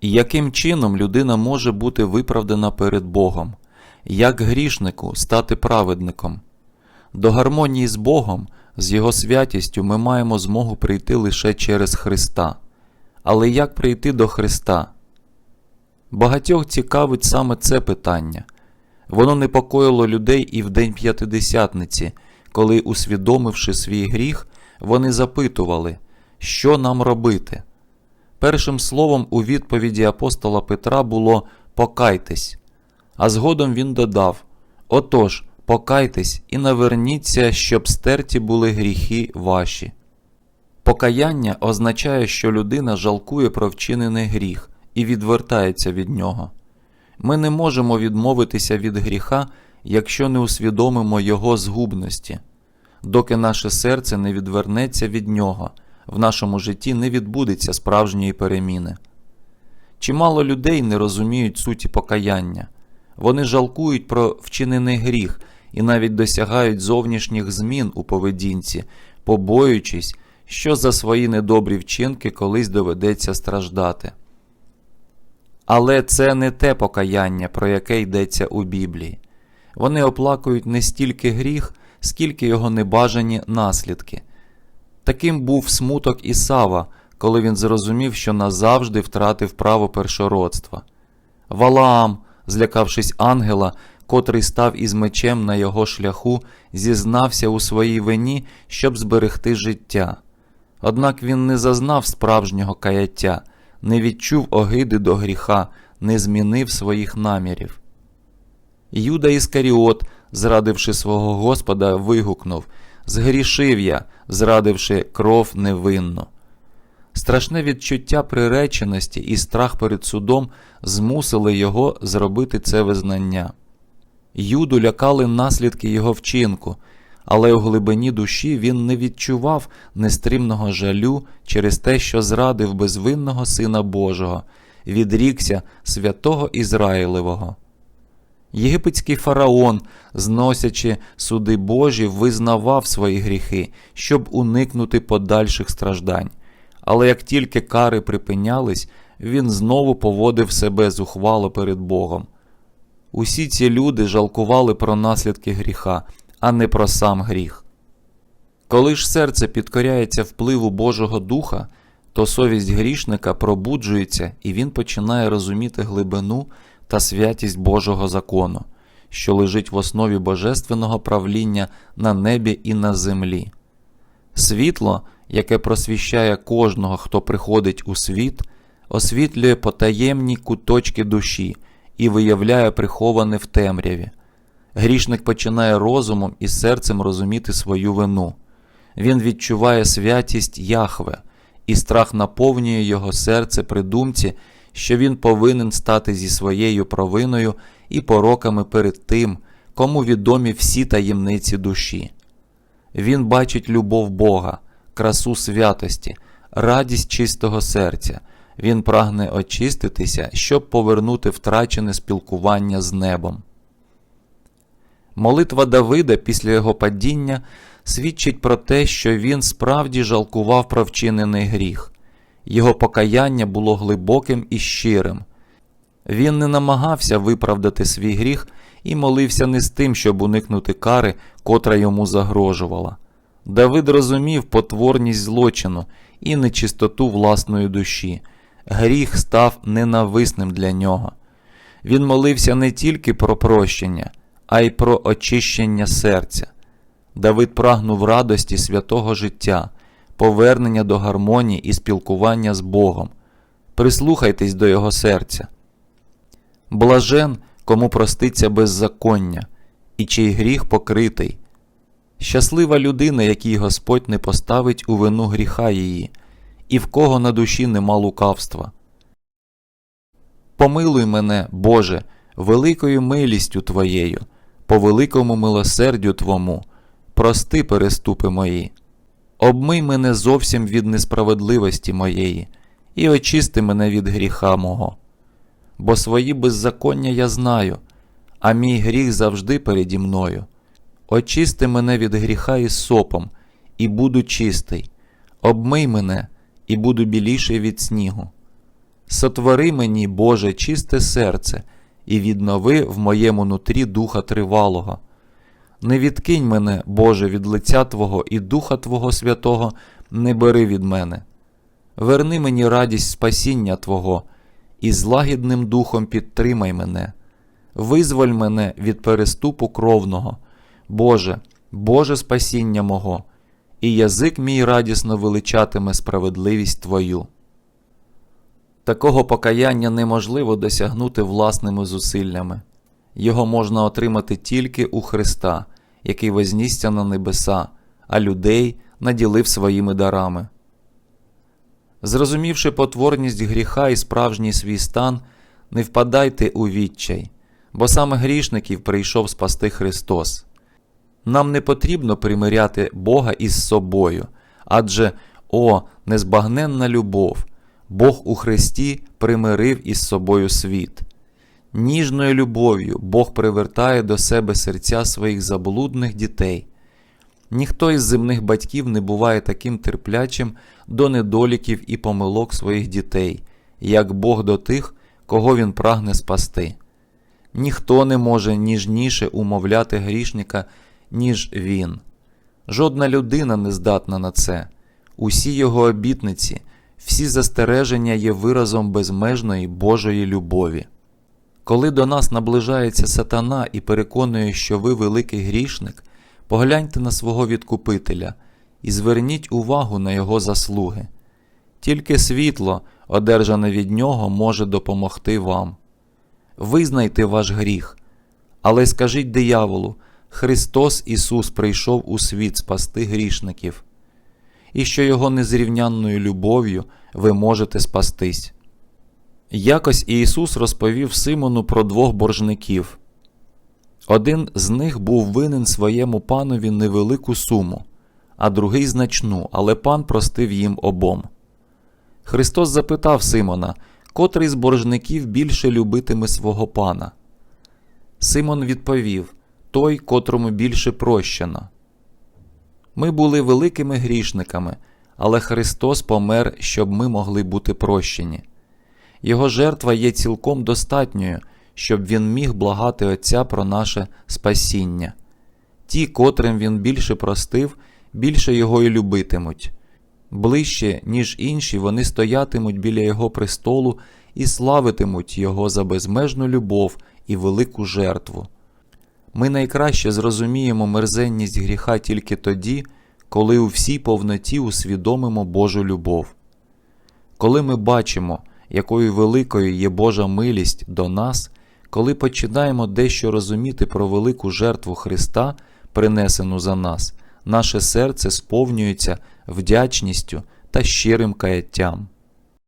І яким чином людина може бути виправдана перед Богом? Як грішнику стати праведником? До гармонії з Богом, з Його святістю ми маємо змогу прийти лише через Христа. Але як прийти до Христа? Багатьох цікавить саме це питання. Воно непокоїло людей і в день п'ятидесятниці, коли, усвідомивши свій гріх, вони запитували, що нам робити. Першим словом у відповіді апостола Петра було покайтесь, а згодом він додав Отож, покайтесь і наверніться, щоб стерті були гріхи ваші. Покаяння означає, що людина жалкує про вчинений гріх і відвертається від нього. Ми не можемо відмовитися від гріха, якщо не усвідомимо його згубності. Доки наше серце не відвернеться від нього, в нашому житті не відбудеться справжньої переміни. Чимало людей не розуміють суті покаяння. Вони жалкують про вчинений гріх і навіть досягають зовнішніх змін у поведінці, побоюючись, що за свої недобрі вчинки колись доведеться страждати. Але це не те покаяння, про яке йдеться у Біблії. Вони оплакують не стільки гріх, скільки його небажані наслідки. Таким був смуток Ісава, коли він зрозумів, що назавжди втратив право першородства. Валаам, злякавшись ангела, котрий став із мечем на його шляху, зізнався у своїй вині, щоб зберегти життя. Однак він не зазнав справжнього каяття, не відчув огиди до гріха, не змінив своїх намірів. Юда Іскаріот, зрадивши свого Господа, вигукнув Згрішив я, зрадивши кров невинну. Страшне відчуття приреченості і страх перед судом змусили його зробити це визнання. Юду лякали наслідки його вчинку, але у глибині душі він не відчував нестримного жалю через те, що зрадив безвинного Сина Божого, відрікся святого Ізраїлевого. Єгипетський фараон, зносячи суди Божі, визнавав свої гріхи, щоб уникнути подальших страждань. Але як тільки кари припинялись, він знову поводив себе зухвало перед Богом. Усі ці люди жалкували про наслідки гріха, а не про сам гріх. Коли ж серце підкоряється впливу Божого Духа, то совість грішника пробуджується і він починає розуміти глибину та святість Божого закону, що лежить в основі божественного правління на небі і на землі. Світло, яке просвіщає кожного, хто приходить у світ, освітлює потаємні куточки душі і виявляє приховане в темряві. Грішник починає розумом і серцем розуміти свою вину. Він відчуває святість Яхве, і страх наповнює його серце при думці, що він повинен стати зі своєю провиною і пороками перед тим, кому відомі всі таємниці душі. Він бачить любов Бога, красу святості, радість чистого серця. Він прагне очиститися, щоб повернути втрачене спілкування з небом. Молитва Давида після його падіння свідчить про те, що він справді жалкував про вчинений гріх. Його покаяння було глибоким і щирим. Він не намагався виправдати свій гріх і молився не з тим, щоб уникнути кари, котра йому загрожувала. Давид розумів потворність злочину і нечистоту власної душі. Гріх став ненависним для нього. Він молився не тільки про прощення, а й про очищення серця. Давид прагнув радості святого життя, повернення до гармонії і спілкування з Богом. Прислухайтесь до його серця. Блажен, кому проститься беззаконня, і чий гріх покритий. Щаслива людина, якій Господь не поставить у вину гріха її, і в кого на душі нема лукавства. Помилуй мене, Боже, великою милістю Твоєю, по великому милосердю Твому, прости переступи мої. Обмий мене зовсім від несправедливості моєї, і очисти мене від гріха мого. Бо свої беззаконня я знаю, а мій гріх завжди переді мною. Очисти мене від гріха із сопом, і буду чистий, обмий мене, і буду біліший від снігу. Сотвори мені, Боже, чисте серце, і віднови в моєму нутрі духа тривалого. Не відкинь мене, Боже, від лиця Твого і Духа Твого Святого не бери від мене. Верни мені радість спасіння Твого, і з лагідним духом підтримай мене. Визволь мене від переступу кровного, Боже, Боже спасіння мого, і язик мій радісно величатиме справедливість Твою. Такого покаяння неможливо досягнути власними зусиллями. Його можна отримати тільки у Христа, який вознісся на небеса, а людей наділив своїми дарами. Зрозумівши потворність гріха і справжній свій стан, не впадайте у відчай, бо саме грішників прийшов спасти Христос. Нам не потрібно примиряти Бога із собою, адже о, незбагненна любов, Бог у Христі примирив із собою світ. Ніжною любов'ю Бог привертає до себе серця своїх заблудних дітей. Ніхто із земних батьків не буває таким терплячим до недоліків і помилок своїх дітей, як Бог до тих, кого він прагне спасти. Ніхто не може ніжніше умовляти грішника, ніж він. Жодна людина не здатна на це. Усі його обітниці, всі застереження є виразом безмежної Божої любові. Коли до нас наближається сатана і переконує, що ви великий грішник, погляньте на свого відкупителя і зверніть увагу на його заслуги. Тільки світло, одержане від нього, може допомогти вам. Визнайте ваш гріх, але скажіть дияволу, Христос Ісус прийшов у світ спасти грішників, і що Його незрівнянною любов'ю ви можете спастись. Якось Ісус розповів Симону про двох боржників. Один з них був винен своєму панові невелику суму, а другий значну, але пан простив їм обом. Христос запитав Симона, котрий з боржників більше любитиме свого пана. Симон відповів той, котрому більше прощено. Ми були великими грішниками, але Христос помер, щоб ми могли бути прощені. Його жертва є цілком достатньою, щоб він міг благати Отця про наше спасіння. Ті, котрим він більше простив, більше його і любитимуть. Ближче, ніж інші, вони стоятимуть біля Його престолу і славитимуть Його за безмежну любов і велику жертву. Ми найкраще зрозуміємо мерзенність гріха тільки тоді, коли у всій повноті усвідомимо Божу любов. Коли ми бачимо, якою великою є Божа милість до нас, коли починаємо дещо розуміти про велику жертву Христа, принесену за нас, наше серце сповнюється вдячністю та щирим каяттям.